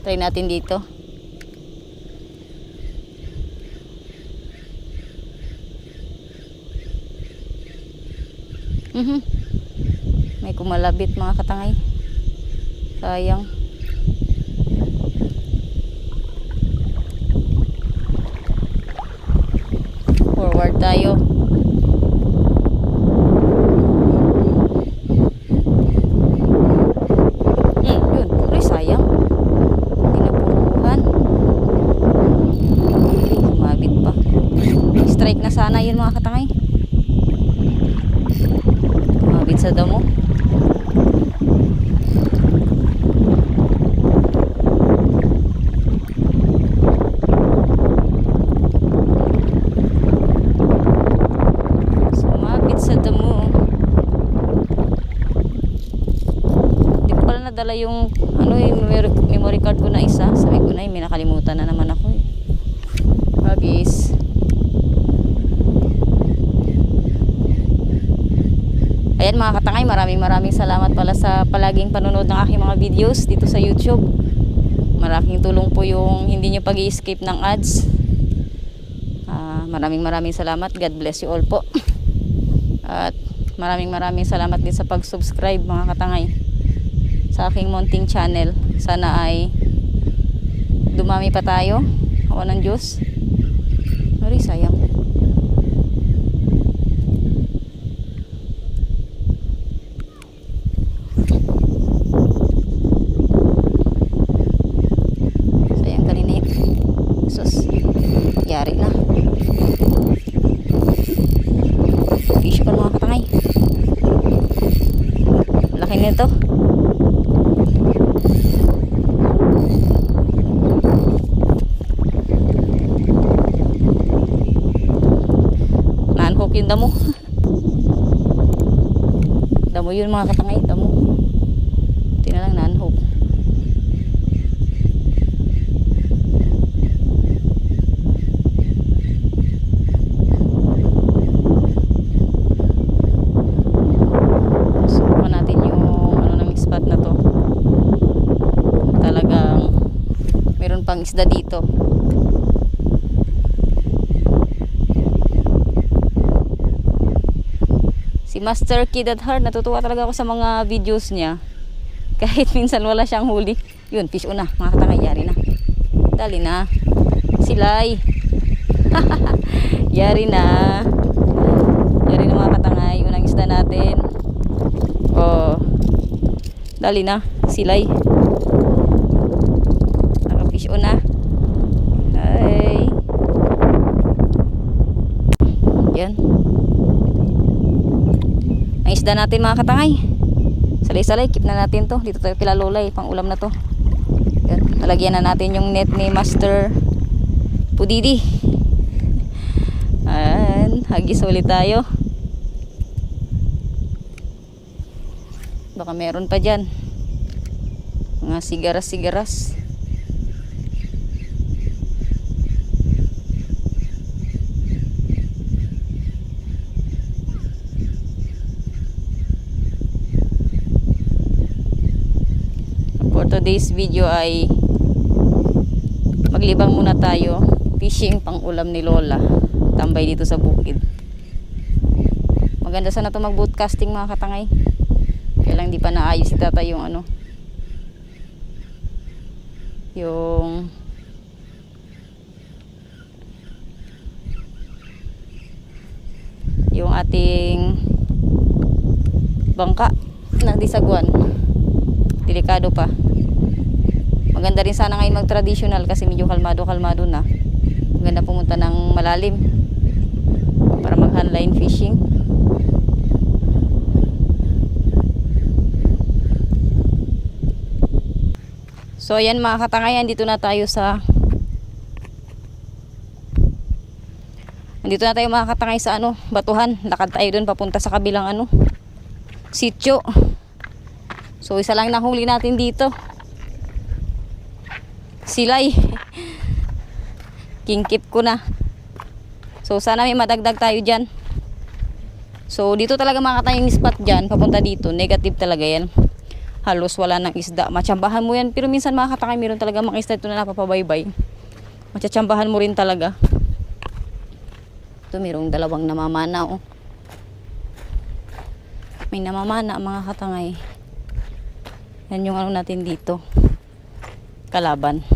Try natin dito. Mhm. May kumalabit mga katangay. Sayang. Forward tayo. Hmm, yun. Uy, sayang. Tinapuruhan. Umabit pa. Strike na yun mga katangay. Umabit sa damo. Nadala yung ano yung memory, card ko na isa. Sabi ko na, eh, may nakalimutan na naman ako eh. Bagis. Ayan mga katangay, maraming maraming salamat pala sa palaging panonood ng aking mga videos dito sa YouTube. Malaking tulong po yung hindi nyo pag skip ng ads. Ah, maraming maraming salamat. God bless you all po. At maraming maraming salamat din sa pag-subscribe mga katangay sa aking munting channel. Sana ay dumami pa tayo. Awa ng Diyos. Mari. Sayang kanina yun. Sus. Yari na. Fish pa mga katangay. Laki nito. Nanhook yung damo. damo yun mga katangay. Damo. Hindi na lang nanhook. Subukan natin yung ano ng spot na to. Talagang meron pang isda dito. Si Master Kid at Heart, natutuwa talaga ako sa mga videos niya. Kahit minsan wala siyang huli. Yun, fish una. Mga katangay, yari na. Dali na. Silay. yari na. Yari na mga katangay. Unang isda natin. Oh. Dali na. Silay. Naka-fish on na. Hi. Yan. Ang isda natin mga katangay. Salay-salay. Keep na natin to. Dito tayo kila Lolay. Pang ulam na to. Yan. Nalagyan na natin yung net ni Master Pudidi. Ayan. Hagis ulit tayo. Baka meron pa dyan. Mga sigaras-sigaras. Today's video ay maglibang muna tayo. Fishing pang ulam ni Lola. Tambay dito sa bukid. Maganda sana ito mag broadcasting mga katangay. Kaya lang di pa naayos si tata yung ano. Yung yung ating bangka ng disaguan. Delikado pa. Maganda rin sana ngayon mag-traditional kasi medyo kalmado-kalmado na. Maganda pumunta ng malalim para mag-handline fishing. So ayan mga katangayan, dito na tayo sa Nandito na tayo mga katangay sa ano, batuhan. Lakad tayo dun papunta sa kabilang ano, sityo. So isa lang nahuli natin dito. Silay. Kingkip ko na. So sana may madagdag tayo dyan. So dito talaga mga katangay yung spot dyan, papunta dito. Negative talaga yan. halos wala ng isda. Matsambahan mo yan. Pero minsan mga katangay, meron talaga mga isda ito na napapabaybay. Matsambahan mo rin talaga. Ito, mayroong dalawang namamana, oh. May namamana, mga katangay. Yan yung ano natin dito. Kalaban.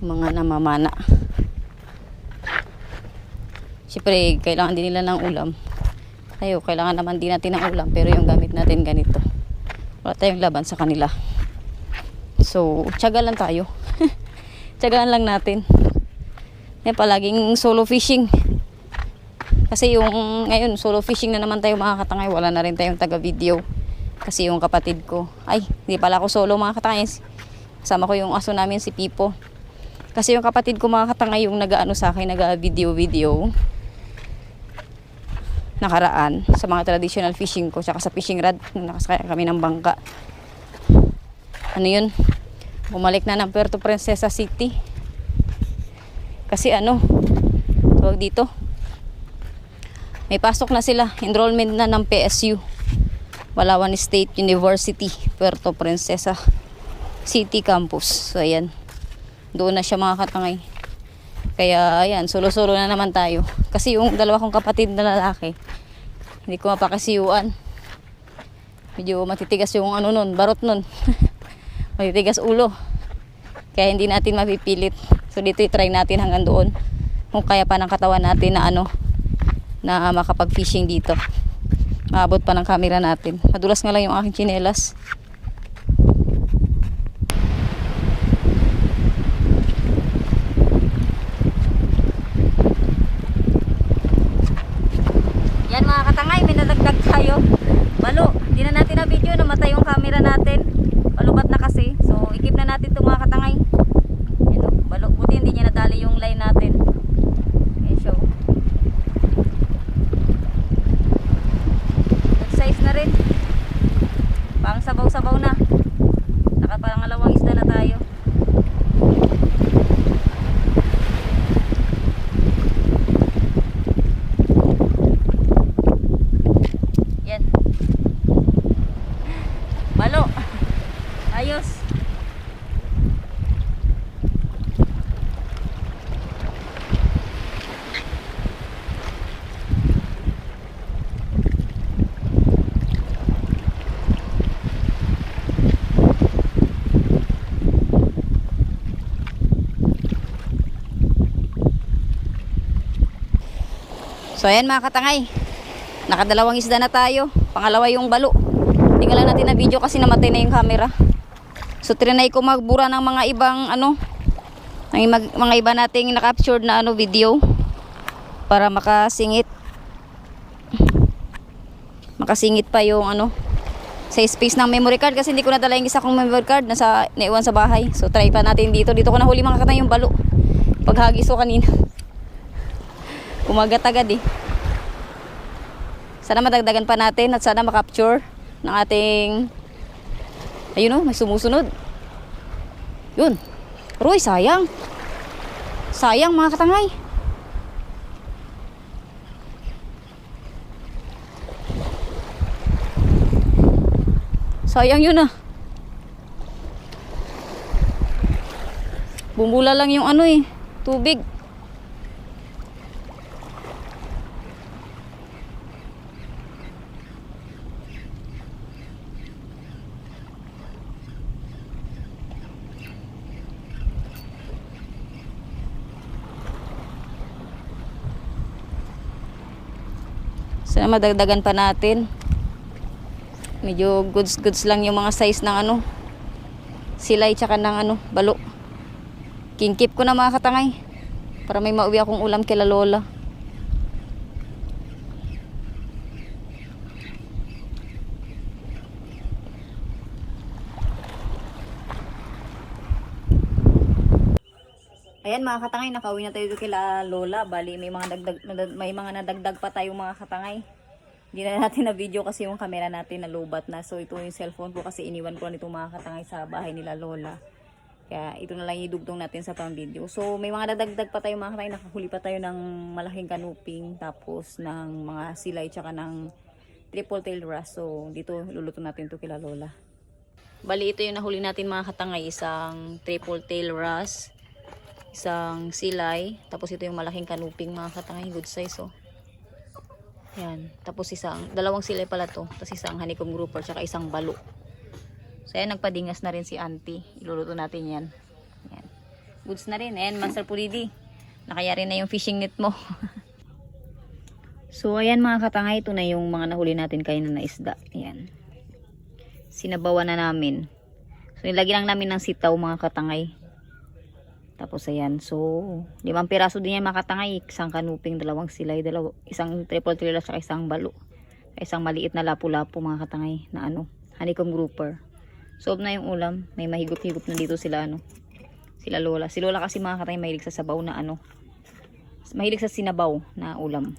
Mga namamana. Siyempre, kailangan din nila ng ulam. Tayo, kailangan naman din natin ng ulam. Pero yung gamit natin ganito. Wala tayong laban sa kanila. So, tiyaga lang tayo. Tiyagaan lang natin. Yan, palaging solo fishing. Kasi yung ngayon, solo fishing na naman tayo mga katangay. Wala na rin tayong taga-video. Kasi yung kapatid ko, ay, hindi pala ako solo mga katangay. Kasama ko yung aso namin si Pipo. Kasi yung kapatid ko mga katangay yung nag-ano sa akin, nag-video-video nakaraan sa mga traditional fishing ko tsaka sa fishing rod nung nakasakay kami ng bangka. Ano yun? Bumalik na ng Puerto Princesa City. Kasi ano tawag dito may pasok na sila enrollment na ng PSU Palawan State University Puerto Princesa City Campus so ayan doon na siya mga katangay kaya ayan, solo-solo na naman tayo. Kasi yung dalawa kong kapatid na lalaki, hindi ko mapakasiyuan. Medyo matitigas yung ano nun, barot nun. matitigas ulo. Kaya hindi natin mapipilit. So dito i-try natin hanggang doon. Kung kaya pa ng katawan natin na ano, na makapag-fishing dito. Maabot pa ng camera natin. Madulas nga lang yung aking chinelas. Katangay, may nadagdag tayo. Balo, hindi na natin na video, namatay yung camera natin. Palubat na kasi. So, ikip na natin itong mga katangay. Yan o, balo. Buti hindi niya nadali yung line natin. Ayan siya o. Good size na rin. Pang sabaw-sabaw na. Nakapangalawang isda na tayo. Yan. Balo. Ayos. So ayan mga katangay. Nakadalawang isda na tayo. Pangalawa yung balo. Nga lang natin na video kasi namatay na yung camera. So trinay ko magbura ng mga ibang ano ng mga iba nating na-captured na ano video para makasingit makasingit pa yung ano sa space ng memory card kasi hindi ko nadala yung isa kong memory card nasa naiwan sa bahay. So try pa natin dito. Dito ko nahuli mga katay yung balo. Paghagis ko kanina. Kumagat agad eh. Sana madagdagan pa natin at sana makapture ng ating ayun o, may sumusunod. Yun. Roy, sayang. Sayang mga katangay. Sayang yun ah. Bumula lang yung ano eh, tubig. Sana madagdagan pa natin. Medyo goods goods lang yung mga size ng ano. Silay tsaka ng ano, balo. Kingkip ko na mga katangay. Para may mauwi akong ulam kila lola. Ayan mga katangay, nakauwi na tayo kila Lola. Bali, may mga dagdag, may mga nadagdag pa tayo mga katangay. Hindi na natin na video kasi yung camera natin nalubat na. So ito yung cellphone ko kasi iniwan ko na itong mga katangay sa bahay nila Lola. Kaya ito na lang idugtong natin sa pang video. So may mga nadagdag pa tayo mga katangay. Nakahuli pa tayo ng malaking kanuping. Tapos ng mga silay tsaka ng triple tail wrasse. So dito luluto natin to kila Lola. Bali, ito yung nahuli natin mga katangay. Isang triple tail wrasse, isang silay, tapos ito yung malaking kanuping mga katangay. Good size, oh. Yan. Tapos isang, dalawang silay pala to. Tapos isang honeycomb grouper, tsaka isang balo. So, ayan, nagpadingas na rin si auntie. Iluluto natin yan. Yan. Goods na rin. Ayan, Master Pulidi. Nakayari na yung fishing net mo. so, ayan mga katangay. Ito na yung mga nahuli natin kayo na isda. Ayan. Sinabawan na namin. So, nilagyan lang namin ng sitaw mga katangay. Tapos ayan, so limang piraso din yan mga katangay. Isang kanuping, dalawang silay, dalawa, isang triple trailer, saka isang balo. Isang maliit na lapu-lapu mga katangay na ano, honeycomb grouper. Sob na yung ulam. May mahigop-higop na dito sila ano. Sila lola. Si lola kasi mga katangay mahilig sa sabaw na ano. Mahilig sa sinabaw na ulam.